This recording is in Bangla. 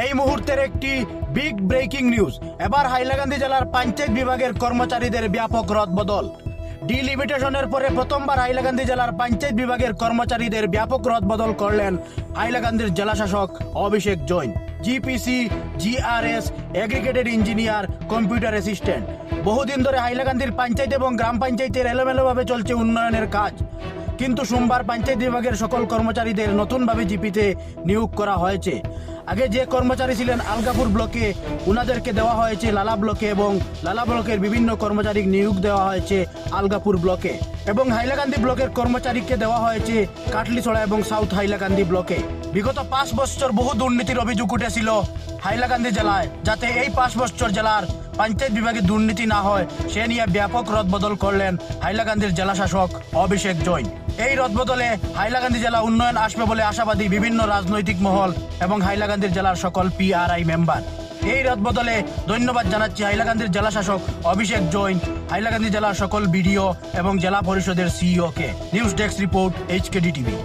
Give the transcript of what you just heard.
এই মুহূর্তের একটি বিগ ব্রেকিং নিউজ এবার হাইলাকান্দি জেলার পঞ্চায়েত বিভাগের কর্মচারীদের ব্যাপক রদবদল। ডিলিমিটেশনের পরে প্রথমবার হাইলাকান্দি জেলার পঞ্চায়েত বিভাগের কর্মচারীদের ব্যাপক রদবদল করলেন হাইলাকান্দির জেলা শাসক Abhishek Jain GPC GRS aggregated engineer computer assistant বহুদিন ধরে হাইলাকান্দির পঞ্চায়েত এবং গ্রাম পঞ্চায়েতের এলোমেলোভাবে চলছে উন্নয়নের কাজ। কিন্তু সোমবার পঞ্চায়েত বিভাগের সকল কর্মচারীদের নতুনভাবে জিপিতে নিয়োগ করা হয়েছে। আগে যে কর্মচারী ছিলেন আলগাপুর ব্লকে, উনাদেরকে দেওয়া হয়েছে লালা ব্লকে এবং লালা ব্লকের বিভিন্ন কর্মচারী নিয়োগ দেওয়া হয়েছে আলগাপুর ব্লকে এবং হাইলাকান্দি ব্লকের কর্মচারীকে দেওয়া হয়েছে কাটলিছড়া এবং সাউথ হাইলাকান্দি ব্লকে। বিগত পাঁচ বছর বহু দুর্নীতির অভিযোগ উঠেছিল হাইলাকান্দি জেলায়, যাতে এই পাঁচ বছর জেলার পঞ্চায়েত বিভাগে দুর্নীতি না হয়, সে নিয়ে ব্যাপক রদবদল করলেন হাইলাকান্দির জেলা শাসক অভিষেক জৈন। এই রদবদলে হাইলাকান্দি জেলা উন্নয়ন আসবে বলে আশাবাদী বিভিন্ন রাজনৈতিক মহল এবং হাইলাকান্দির জেলার সকল পিআরআই মেম্বার। এই রদবদলে ধন্যবাদ জানাচ্ছি হাইলাকান্দির জেলা শাসক অভিষেক জৈন, হাইলাকান্দি জেলার সকল বিডিও এবং জেলা পরিষদের সিইও কে। News desk report HKD TV.